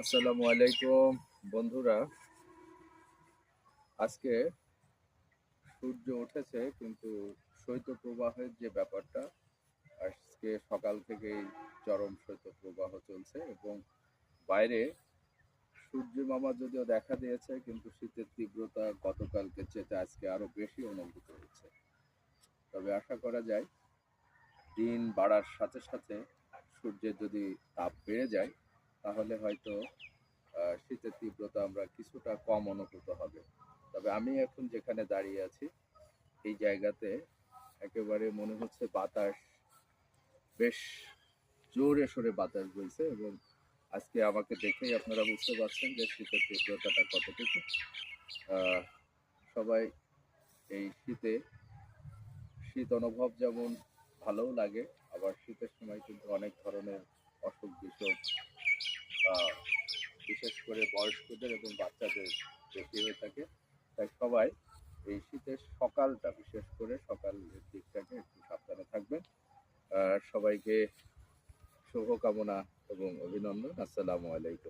আসসালামু আলাইকুম, বন্ধুরা। আজকে সূর্য উঠেছে, কিন্তু শৈত্যপ্রবাহের যে ব্যাপারটা, আজকে সকাল থেকেই চরম শৈত্যপ্রবাহ চলছে এবং বাইরে সূর্য মামা যদিও দেখা দিয়েছে, কিন্তু শীতের তীব্রতা গতকালকে চেয়ে আজকে আরও বেশি অনুভূত হচ্ছে। তবে আশা করা যায়, দিন বাড়ার সাথে সাথে সূর্যের যদি তাপ বেড়ে যায়, তাহলে হয়তো শীতের তীব্রতা আমরা কিছুটা কম অনুভূত হবে। তবে আমি এখন যেখানে দাঁড়িয়ে আছি, এই জায়গাতে একেবারে মনে হচ্ছে বাতাস বেশ জোরে সোরে বাতাস বইছে এবং আজকে আমাকে দেখেই আপনারা বুঝতে পারছেন যে শীতের তীব্রতাটা কতটুকু। সবাই এই শীতে, শীত অনুভব যেমন ভালোও লাগে, আবার শীতের সময় কিন্তু অনেক ধরনের অসুখ বিসুখ বিশেষ করে বয়স্কদের এবং বাচ্চাদের বেশি হয়ে থাকে। তাই সবাই এই শীতের সকালটা, বিশেষ করে সকালের দিকটাকে একটু সাবধানে থাকবেন। সবাইকে শুভকামনা এবং অভিনন্দন। আসসালামু আলাইকুম।